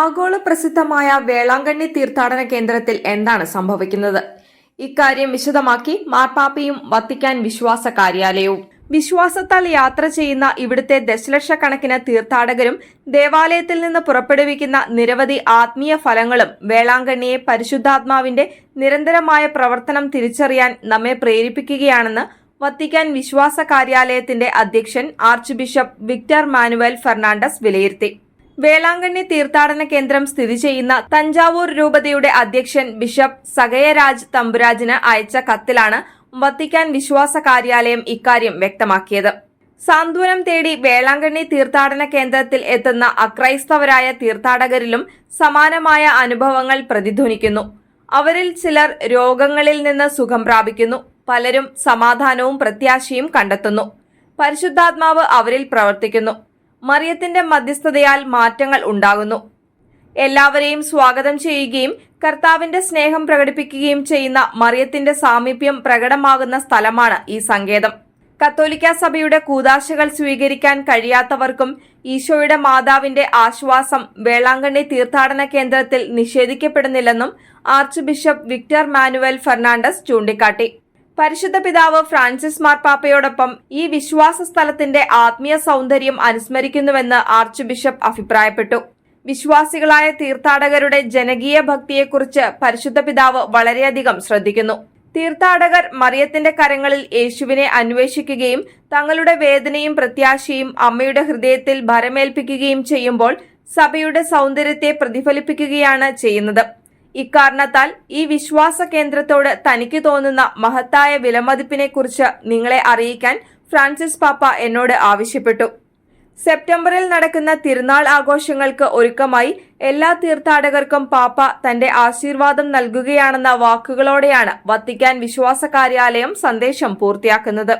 ആഗോള പ്രസിദ്ധമായ വേളാങ്കണ്ണി തീർത്ഥാടന കേന്ദ്രത്തിൽ എന്താണ് സംഭവിക്കുന്നത്? ഇക്കാര്യം വിശദമാക്കി മാർപ്പാപ്പയും വത്തിക്കാൻ വിശ്വാസ കാര്യാലയവും വിശ്വാസത്താൽ യാത്ര ചെയ്യുന്ന ഇവിടുത്തെ ദശലക്ഷക്കണക്കിന് തീർത്ഥാടകരും ദേവാലയത്തിൽ നിന്ന് പുറപ്പെടുവിക്കുന്ന നിരവധി ആത്മീയ ഫലങ്ങളും വേളാങ്കണ്ണിയെ പരിശുദ്ധാത്മാവിന്റെ നിരന്തരമായ പ്രവർത്തനം തിരിച്ചറിയാൻ നമ്മെ പ്രേരിപ്പിക്കുകയാണെന്ന് വത്തിക്കാൻ വിശ്വാസ കാര്യാലയത്തിന്റെ അധ്യക്ഷൻ archbishop Victor Manuel Fernandez വിലയിരുത്തി. വേളാങ്കണ്ണി തീർത്ഥാടന കേന്ദ്രം സ്ഥിതി ചെയ്യുന്ന തഞ്ചാവൂർ രൂപതയുടെ അധ്യക്ഷൻ ബിഷപ്പ് സഗയരാജ് തമ്പുരാജിന് അയച്ച കത്തിലാണ് വത്തിക്കാൻ വിശ്വാസ കാര്യാലയം ഇക്കാര്യം വ്യക്തമാക്കിയത്. സാന്ത്വനം തേടി വേളാങ്കണ്ണി തീർത്ഥാടന കേന്ദ്രത്തിൽ എത്തുന്ന അക്രൈസ്തവരായ തീർത്ഥാടകരിലും സമാനമായ അനുഭവങ്ങൾ പ്രതിധ്വനിക്കുന്നു. അവരിൽ ചിലർ രോഗങ്ങളിൽ നിന്ന് സുഖം പ്രാപിക്കുന്നു. പലരും സമാധാനവും പ്രത്യാശയും കണ്ടെത്തുന്നു. പരിശുദ്ധാത്മാവ് അവരിൽ പ്രവർത്തിക്കുന്നു. മറിയത്തിന്റെ മധ്യസ്ഥതയാൽ മാറ്റങ്ങൾ ഉണ്ടാകുന്നു. എല്ലാവരെയും സ്വാഗതം ചെയ്യുകയും കർത്താവിന്റെ സ്നേഹം പ്രകടിപ്പിക്കുകയും ചെയ്യുന്ന മറിയത്തിന്റെ സാമീപ്യം പ്രകടമാകുന്ന സ്ഥലമാണ് ഈ സങ്കേതം. കത്തോലിക്ക സഭയുടെ കൂതാശകൾ സ്വീകരിക്കാൻ കഴിയാത്തവർക്കും ഈശോയുടെ മാതാവിന്റെ ആശ്വാസം വേളാങ്കണ്ണി തീർത്ഥാടന കേന്ദ്രത്തിൽ നിഷേധിക്കപ്പെടുന്നില്ലെന്നും archbishop Victor Manuel Fernandez ചൂണ്ടിക്കാട്ടി. പരിശുദ്ധ പിതാവ് ഫ്രാൻസിസ് മാർപ്പാപ്പയോടൊപ്പം ഈ വിശ്വാസ സ്ഥലത്തിന്റെ ആത്മീയ സൗന്ദര്യം അനുസ്മരിക്കുന്നുവെന്ന് ആർച്ച് ബിഷപ്പ് അഭിപ്രായപ്പെട്ടു. വിശ്വാസികളായ തീർത്ഥാടകരുടെ ജനകീയ ഭക്തിയെക്കുറിച്ച് പരിശുദ്ധ പിതാവ് വളരെയധികം ശ്രദ്ധിക്കുന്നു. തീർത്ഥാടകർ മറിയത്തിന്റെ കരങ്ങളിൽ യേശുവിനെ അന്വേഷിക്കുകയും തങ്ങളുടെ വേദനയും പ്രത്യാശയും അമ്മയുടെ ഹൃദയത്തിൽ ഭരമേൽപ്പിക്കുകയും ചെയ്യുമ്പോൾ സഭയുടെ സൗന്ദര്യത്തെ പ്രതിഫലിപ്പിക്കുകയാണ് ചെയ്യുന്നത്. ഇക്കാരണത്താൽ ഈ വിശ്വാസ കേന്ദ്രത്തോട് തനിക്ക് തോന്നുന്ന മഹത്തായ വിലമതിപ്പിനെക്കുറിച്ച് നിങ്ങളെ അറിയിക്കാൻ ഫ്രാൻസിസ് പാപ്പ എന്നോട് ആവശ്യപ്പെട്ടു. സെപ്റ്റംബറിൽ നടക്കുന്ന തിരുനാൾ ആഘോഷങ്ങൾക്ക് ഒരുക്കമായി എല്ലാ തീർത്ഥാടകർക്കും പാപ്പ തന്റെ ആശീർവാദം നൽകുകയാണെന്ന വാക്കുകളോടെയാണ് വത്തിക്കാൻ വിശ്വാസ കാര്യാലയം സന്ദേശം പൂർത്തിയാക്കുന്നത്.